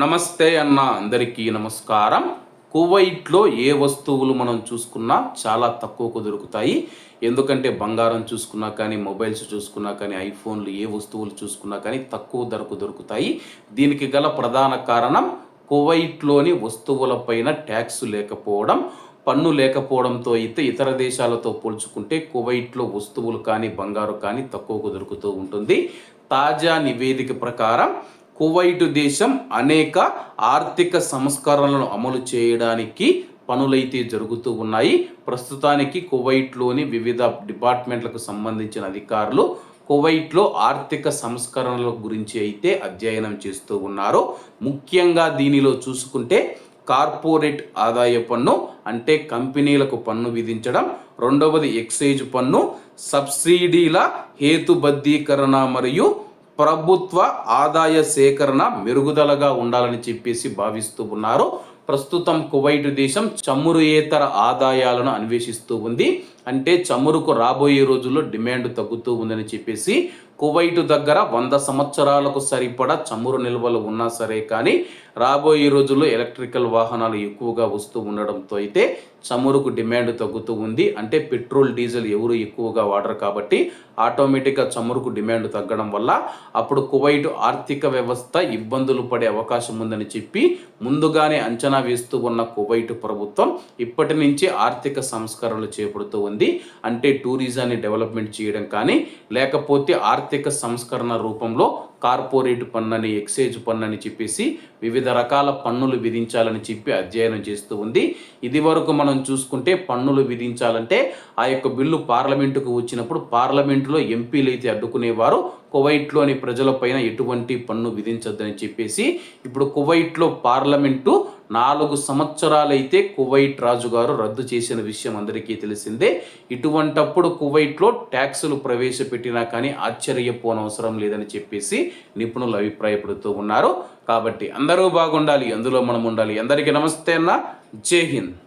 నమస్తే అన్న అందరికీ నమస్కారం. కువైట్లో ఏ వస్తువులు మనం చూసుకున్నా చాలా తక్కువకు దొరుకుతాయి. ఎందుకంటే బంగారం చూసుకున్నా కానీ మొబైల్స్ చూసుకున్నా కానీ ఐఫోన్లు ఏ వస్తువులు చూసుకున్నా కానీ తక్కువ ధరకు దొరుకుతాయి. దీనికి గల ప్రధాన కారణం కువైట్లోని వస్తువులపైన ట్యాక్స్ లేకపోవడం. పన్ను లేకపోవడంతో అయితే ఇతర దేశాలతో పోల్చుకుంటే కువైట్లో వస్తువులు కానీ బంగారు కానీ తక్కువకు దొరుకుతూ ఉంటుంది. తాజా నివేదిక ప్రకారం కువైట్ దేశం అనేక ఆర్థిక సంస్కరణలను అమలు చేయడానికి పనులైతే జరుగుతూ ఉన్నాయి. ప్రస్తుతానికి కువైట్లోని వివిధ డిపార్ట్మెంట్లకు సంబంధించిన అధికారులు కువైట్లో ఆర్థిక సంస్కరణల గురించి అయితే అధ్యయనం చేస్తూ ఉన్నారు. ముఖ్యంగా దీనిలో చూసుకుంటే కార్పొరేట్ ఆదాయ పన్ను అంటే కంపెనీలకు పన్ను విధించడం రెండవది ఎక్సైజ్ పన్ను సబ్సిడీల హేతుబద్ధీకరణ మరియు ప్రభుత్వ ఆదాయ సేకరణ మెరుగుదలగా ఉండాలని చెప్పేసి భావిస్తూ ఉన్నారు. ప్రస్తుతం కువైట్ దేశం చమురుయేతర ఆదాయాలను అన్వేషిస్తూ ఉంది. అంటే చమురుకు రాబోయే రోజుల్లో డిమాండ్ తగ్గుతూ ఉందని చెప్పేసి కువైట్ దగ్గర వంద సంవత్సరాలకు సరిపడా చమురు నిల్వలు ఉన్నా సరే కానీ రాబోయే రోజుల్లో ఎలక్ట్రికల్ వాహనాలు ఎక్కువగా వస్తూ ఉండడంతో అయితే చమురుకు డిమాండ్ తగ్గుతూ ఉంది. అంటే పెట్రోల్ డీజిల్ ఎవరు ఎక్కువగా వాడరు కాబట్టి ఆటోమేటిక్గా చమురుకు డిమాండ్ తగ్గడం వల్ల అప్పుడు కువైట్ ఆర్థిక వ్యవస్థ ఇబ్బందులు పడే అవకాశం ఉందని చెప్పి ముందుగానే అంచనా వేస్తూ ఉన్న కువైట్ ప్రభుత్వం ఇప్పటి నుంచి ఆర్థిక సంస్కరణలు చేపడుతూ ఉంది. అంటే టూరిజాన్ని డెవలప్మెంట్ చేయడం కానీ లేకపోతే ఆర్థిక సంస్కరణ రూపంలో కార్పొరేట్ పన్ను ఎక్సైజ్ పన్ను అని చెప్పేసి వివిధ రకాల పన్నులు విధించాలని చెప్పి అధ్యయనం చేస్తూ ఉంది. ఇది వరకు మనం చూసుకుంటే పన్నులు విధించాలంటే ఆ యొక్క బిల్లు పార్లమెంటుకు వచ్చినప్పుడు పార్లమెంటులో ఎంపీలు అయితే అడ్డుకునేవారు. కువైట్లోని ప్రజలపైన ఎటువంటి పన్ను విధించద్దని చెప్పేసి ఇప్పుడు కువైట్లో పార్లమెంటు నాలుగు సంవత్సరాలైతే కువైట్ రాజుగారు రద్దు చేసిన విషయం అందరికీ తెలిసిందే. ఇటువంటప్పుడు కువైట్లో ట్యాక్సులు ప్రవేశపెట్టినా కానీ ఆశ్చర్యపోనవసరం లేదని చెప్పేసి నిపుణులు అభిప్రాయపడుతూ ఉన్నారు. కాబట్టి అందరూ బాగుండాలి అందులో మనం ఉండాలి. అందరికీ నమస్తే అన్న. జై హింద్.